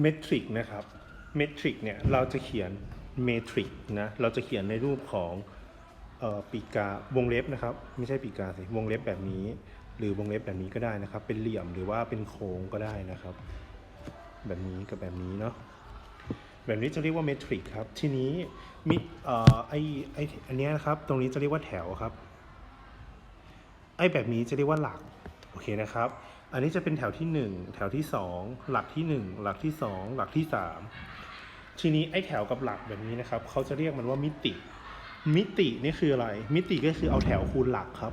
เมทริกนะครับเมทริกเนี่ยเราจะเขียนเมทริกนะเราจะเขียนในรูปของออปีกาวงเล็บนะครับ ไม่ใช่ปีกาสิวงเล็บแบบนี้ หรือวงเล็บแบบนี้ก็ได้นะครับ เป็นเหลี่ยมหรือว่าเป็นโค้งก็ได้นะครับ แบบนี้กับแบบนี้เนาะแบบนี้จะเรียกว่าเมทริกครับ ทีนี้มิเอ่อไอไออันนี้นะครับ ตรงนี้จะเรียกว่าแถวครับ ไอแบบนี้จะเรียกว่าหลัก โอเคนะครับ อันนี้จะเป็นแถวที่ 1 แถวที่ 2 หลักที่ 1 หลักที่ 2 หลักที่ 3 ทีนี้ไอ้แถวกับหลักแบบนี้นะครับเขาจะเรียกมันว่ามิติ มิตินี่คืออะไร มิติก็คือเอาแถวคูณหลักครับ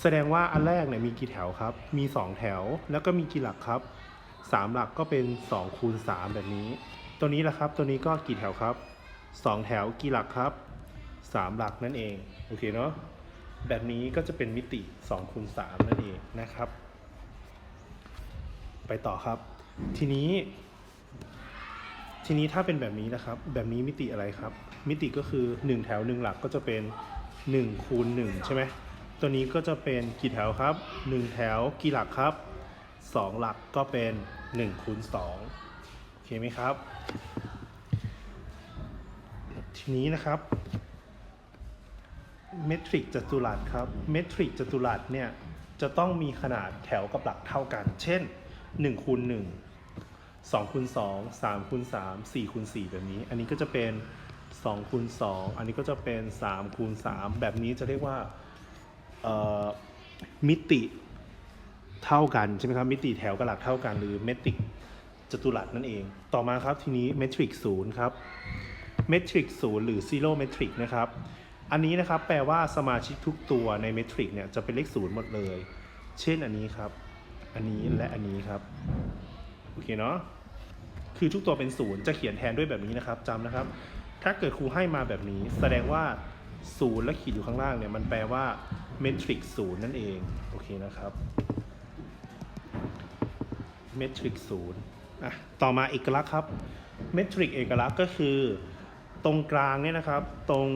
แสดงว่าอันแรกเนี่ยมีกี่แถวครับ มี 2 แถวแล้วก็มีกี่หลักครับ 3 หลักก็เป็น2คูณ3แบบนี้ ตัวนี้แหละครับ ตัวนี้ก็กี่แถวครับ 2 แถวกี่หลักครับ 3 หลักนั่นเองโอเคเนาะแบบนี้ก็จะเป็นมิติ2คูณ3นั่นเองนะครับ ไปต่อครับ ทีนี้ ทีนี้ถ้าเป็นแบบนี้นะครับ แบบนี้มิติอะไรครับ มิติก็คือ 1 แถว 1 หลักก็จะเป็น1คูณ1ใช่ไหมตัวนี้ก็จะเป็นกี่แถวครับ 1 แถวกี่หลักครับ 2 หลักก็เป็น1คูณ2โอเคไหมครับ ทีนี้นะครับเมทริกจัตุรัสครับเมทริกจัตุรัสเนี่ยจะต้องมีขนาดแถวกับหลักเท่ากัน เช่น 1คูณ1 2คูณ2 3คูณ3 4คูณ4แบบนี้ อันนี้ก็จะเป็น2คูณ2อันนี้ก็จะเป็น3คูณ3แบบนี้จะเรียกว่ามิติเท่ากันใช่ไหมครับ มิติแถวกับหลักเท่ากัน หรือเมทริกจัตุรัสนั่นเอง ต่อมาครับทีนี้เมทริกศูนย์ครับเมทริกศูนย์หรือซีโร่เมทริกนะครับ อันนี้นะครับแปลว่าสมาชิกทุกตัวในเมทริกเนี่ยจะเป็นเลขศูนย์หมดเลย เช่นอันนี้ครับ อันนี้และอันนี้ครับ โอเคเนาะคือทุกตัวเป็นศูนย์จะเขียนแทนด้วยแบบนี้นะครับจำนะครับ ถ้าเกิดครูให้มาแบบนี้ แสดงว่าศูนย์และขีดอยู่ข้างล่างเนี่ย มันแปลว่าเมทริกศูนย์นั่นเอง โอเคนะครับเมทริกศูนย์อะต่อมาเอกลักษณ์ครับเมทริกเอกลักษณ์ก็คือ ตรงกลางเนี่ยนะครับ ตรง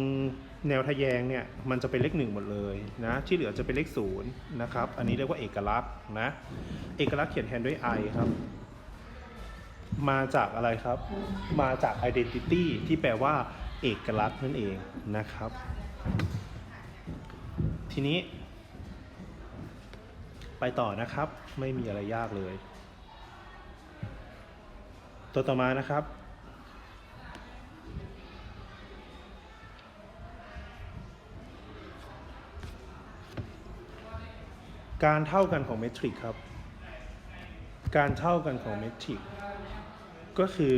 แนวทะแยงเนี่ยมันจะเป็นเลขหนึ่งหมดเลยนะที่เหลือจะเป็นเลขศูนย์นะครับอันนี้เรียกว่าเอกลักษณ์นะเอกลักษณ์เขียนแทนด้วย i ครับ มาจากอะไรครับ มาจาก identity ที่แปลว่า เอกลักษณ์นั่นเองนะครับ ทีนี้ ไปต่อนะครับไม่มีอะไรยากเลย ตัวต่อมานะครับ การเท่ากันของเมทริกครับ การเท่ากันของเมทริกก็คือ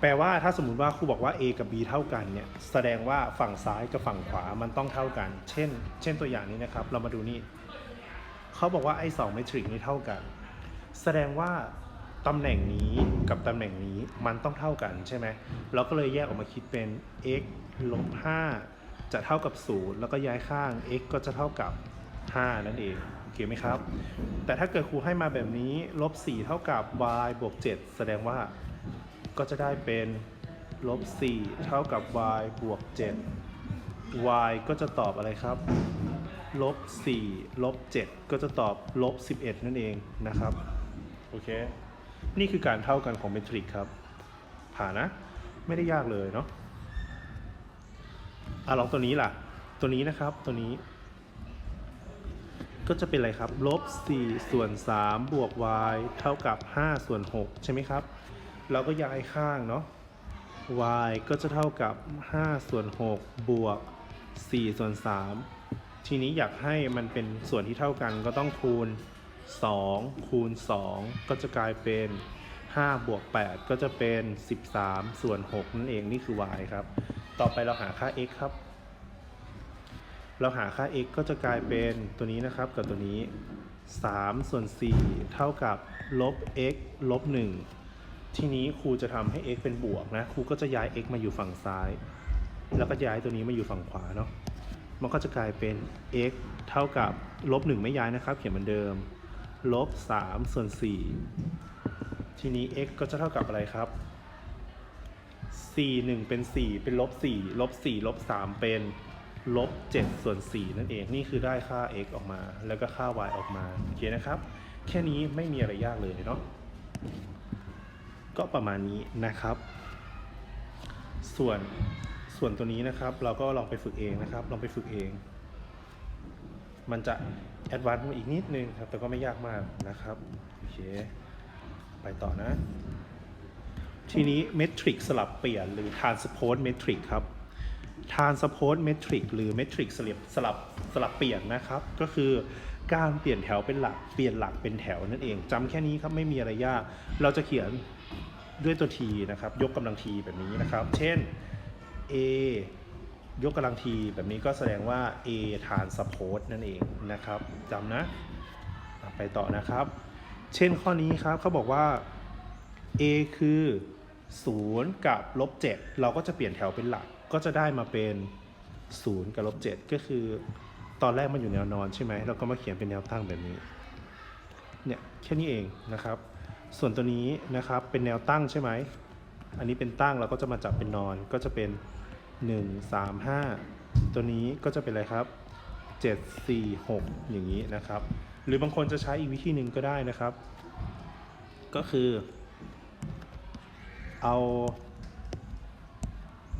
แปลว่าถ้าสมมุติว่าครูบอกว่า A กับ B เท่ากันเนี่ยแสดงว่าฝั่งซ้ายกับฝั่งขวามันต้องเท่ากัน เช่น เช่นตัวอย่างนี้นะครับ เรามาดูนี่เขาบอกว่าไอ้สองเมทริกนี้เท่ากัน แสดงว่าตำแหน่งนี้กับตำแหน่งนี้มันต้องเท่ากันใช่ไหมเราก็เลยแยกออกมาคิดเป็น x ลบ5จะเท่ากับ 0 แล้วก็ย้ายข้าง x ก็จะเท่ากับ 5 นั่นเองโอเคไหมครับ แต่ถ้าเกิดครูให้มาแบบนี้ลบ4เท่ากับ y บวก7แสดงว่าก็จะได้เป็นลบ4เท่ากับ y บวก7 y ก็จะตอบอะไรครับลบ4ลบ7ก็จะตอบลบ11 นั่นเองนะครับโอเคนี่คือการเท่ากันของเมทริกครับ ผ่านนะ ไม่ได้ยากเลยเนาะอะลองตัวนี้ล่ะ ตัวนี้นะครับตัวนี้ ก็จะเป็นอะไรครับลบ4ส่วน3บวก y เท่ากับ 5 ส่วน 6 ใช่ไหมครับ เราก็ย้ายข้างเนาะ y ก็จะเท่ากับ 5 ส่วน 6 บวก 4 ส่วน 3 ทีนี้อยากให้มันเป็นส่วนที่เท่ากันก็ต้องคูณ 2 คูณ 2 ก็จะกลายเป็น 5 บวก 8 ก็จะเป็น 13 ส่วน 6 นั่นเองนี่คือ y ครับ ต่อไปเราหาค่า x ครับ เราหาค่า x ก็จะกลายเป็นตัวนี้นะครับกับตัวนี้ 3 ส่วน 4 เท่ากับลบ x ลบ 1 ทีนี้ครูจะทำให้ x เป็นบวกนะ ครูก็จะย้าย x มาอยู่ฝั่งซ้าย แล้วก็ย้ายตัวนี้มาอยู่ฝั่งขวาเนาะ มันก็จะกลายเป็น x เท่ากับลบ 1 ไม่ย้ายนะครับ เขียนเหมือนเดิม ลบ 3 ส่วน 4 ทีนี้ x ก็จะเท่ากับอะไรครับ 4 1 เป็น 4 เป็นลบ 4 ลบ 4 ลบ 3 เป็น ลบ7ส่วน4นั่นเอง นี่คือได้ค่า x ออกมา แล้วก็ค่า y ออกมา โอเคนะครับ แค่นี้ไม่มีอะไรยากเลยเนาะ ก็ประมาณนี้นะครับ ส่วนส่วนตัวนี้นะครับ เราก็ลองไปฝึกเองนะครับ ลองไปฝึกเอง มันจะแอดวานซ์มาอีกนิดนึงครับ แต่ก็ไม่ยากมากนะครับ โอเค ไปต่อนะ ทีนี้เมทริกสลับเปลี่ยนหรือ transpose metric ครับ transpose metric หรือ metric สลับสลับสลับเปลี่ยนนะครับ ก็คือการเปลี่ยนแถวเป็นหลัก เปลี่ยนหลักเป็นแถวนั่นเองจำแค่นี้ครับไม่มีอะไรยาก เราจะเขียนด้วยตัว t นะครับ ยกกำลัง t แบบนี้นะครับ เช่น a ยกกำลัง t แบบนี้ก็แสดงว่า a transpose นั่นเองนะครับจำนะอะไปต่อนะครับ เช่นข้อนี้ครับเขาบอกว่า a คือ 0 กับลบ7เราก็จะเปลี่ยนแถวเป็นหลัก ก็จะได้มาเป็น 0 กับลบ 7 ก็คือ ตอนแรกมันอยู่แนวนอนใช่ไหมเราก็มาเขียนเป็นแนวตั้งแบบนี้ เนี่ยแค่นี้เองนะครับ ส่วนตัวนี้นะครับเป็นแนวตั้งใช่ไหม อันนี้เป็นตั้งเราก็จะมาจับเป็นนอนก็จะเป็น 1 3 5 ตัวนี้ก็จะเป็นอะไรครับ 7 4 6 อย่างนี้นะครับ หรือบางคนจะใช้อีกวิธีหนึ่งก็ได้นะครับ ก็คือ เอา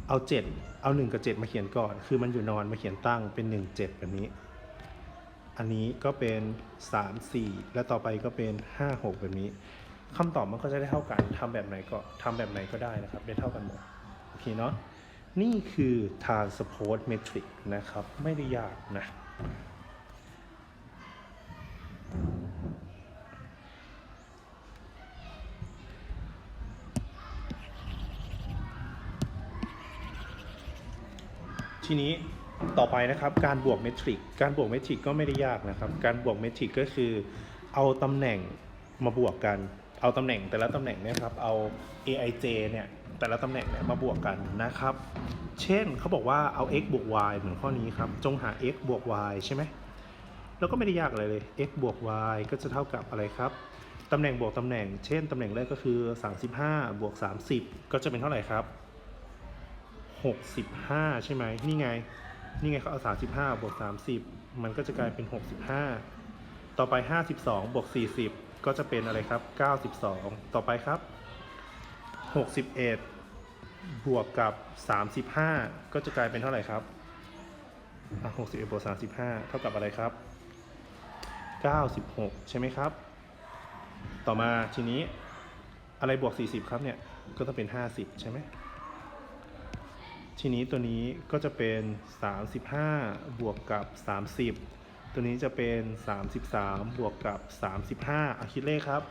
เอาเจ็ดเอาหนึ่งกับเจ็ดมาเขียนก่อน คือมันอยู่นอนมาเขียนตั้งเป็นหนึ่งเจ็ดแบบนี้ อันนี้ก็เป็นสามสี่และต่อไปก็เป็นห้าหกแบบนี้คำตอบมันก็จะได้เท่ากันทำแบบไหนก็ทำแบบไหนก็ได้นะครับ ได้เท่ากันหมด โอเคเนาะ นี่คือ transpose metric นะครับ ไม่ได้ยากนะ ทีนี้ต่อไปนะครับการบวกเมทริก การบวกเมทริกก็ไม่ได้ยากนะครับ การบวกเมทริกก็คือเอาตำแหน่งมาบวกกัน เอาตำแหน่งแต่ละตำแหน่งเนี่ยครับ เอา aij เนี่ยแต่ละตำแหน่งเนี่ยมาบวกกันนะครับ เช่นเขาบอกว่าเอา x บวก y เหมือนข้อนี้ครับ จงหา x บวก y ใช่ไหมแล้วก็ไม่ได้ยากอะไรเลย x บวก y ก็จะเท่ากับอะไรครับ ตำแหน่งบวกตำแหน่ง เช่นตำแหน่งแรกก็คือ 35 บวก 30 ก็จะเป็นเท่าไหร่ครับ 65 ใช่ไหมนี่ไง นี่ไงเขาเอา 35 บวก 30 มันก็จะกลายเป็น 65 ต่อไป 52 บวก 40 ก็จะเป็นอะไรครับ 92 ต่อไปครับ 61 บวกกับ 35 ก็จะกลายเป็นเท่าไหร่ครับ61บวก35 เท่ากับอะไรครับ 96 ใช่ไหมครับ ต่อมาทีนี้อะไรบวก 40 ครับเนี่ย ก็ต้องเป็น 50 ใช่ไหม ทีนี้ตัวนี้ก็จะเป็น 35 บวกกับ 30 ตัวนี้จะเป็น 33 บวกกับ 35อาคิดเลขครับ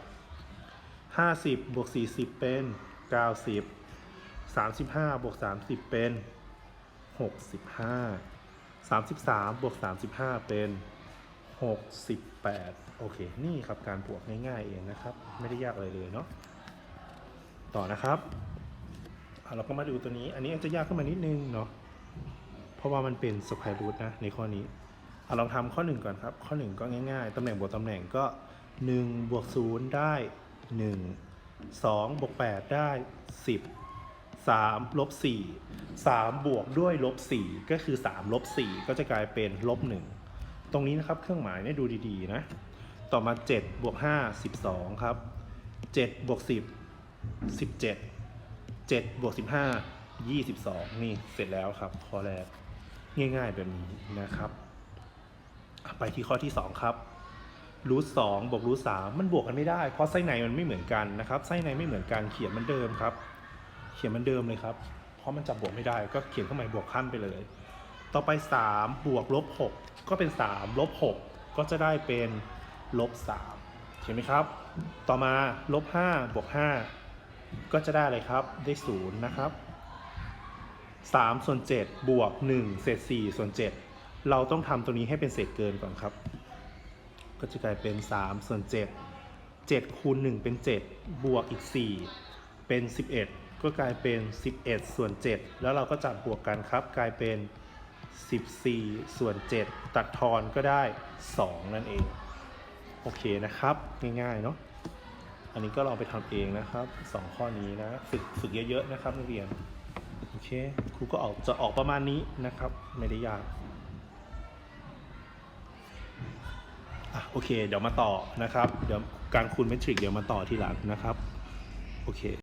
50 บวก 40 เป็น 90 35 บวก 30 เป็น 65 33 บวก 35 เป็น 68 โอเค นี่ครับการบวกง่ายๆเองนะครับ ไม่ได้ยากอะไรเลยเนาะ ต่อนะครับ เราก็มาดูตัวนี้ อันนี้อาจจะยากขึ้นมานิดนึงเนาะ เพราะว่ามันเป็นสแควร์รูทนะในข้อนี้อะลองทำข้อหนึ่งก่อนครับ ข้อหนึ่งก็ง่ายๆ ตำแหน่งบวกตำแหน่งก็1บวก0ได้ 1 2บวก8ได้ 10 3ลบ4 3 บวกด้วยลบ4ก็คือ 3 ลบ 4 ก็จะกลายเป็นลบ 1 ตรงนี้นะครับเครื่องหมายเนี่ยดูดีๆนะ ต่อมา 7 บวก 5 12 ครับ 7 บวก 10 17 7บวก15 22 นี่เสร็จแล้วครับ ข้อแรก ง่ายๆแบบนี้นะครับ ไปที่ข้อที่ 2 ครับรูทสองบวกรูทสามมันบวกกันไม่ได้ เพราะไส้ในมันไม่เหมือนกันนะครับ ไส้ในไม่เหมือนกันเขียนมันเดิมครับ เขียนมันเดิมเลยครับ เพราะมันจับบวกไม่ได้ ก็เขียนเข้ามาบวกขั้นไปเลย ต่อไป 3 บวกลบ6ก็เป็น3ลบ6ก็จะได้เป็นลบ3เห็นไหมครับ ต่อมาลบ5บวก5 ก็จะได้อะไรครับได้0นะครับ3ส่วน7บวก1เศษ4ส่วน7เราต้องทำตัวนี้ให้เป็นเศษเกินก่อนครับ ก็จะกลายเป็น3ส่วน7 7คูณ1เป็น 7 บวกอีก 4 เป็น 11 ก็กลายเป็น 11 ส่วน 7 แล้วเราก็จับบวกกันครับ กลายเป็น 14 ส่วน 7 ตัดทอนก็ได้ 2 นั่นเอง โอเคนะครับ ง่ายๆ เนาะ อันนี้ก็ลองไปทำเองนะครับ 2 ข้อนี้นะฝึกฝึกเยอะๆนะครับนักเรียนโอเคครูก็ออกจะออกประมาณนี้นะครับ ไม่ได้ยากอะโอเค เดี๋ยวมาต่อนะครับ เดี๋ยวการคูณเมทริกเดี๋ยวมาต่อทีหลังนะครับ โอเค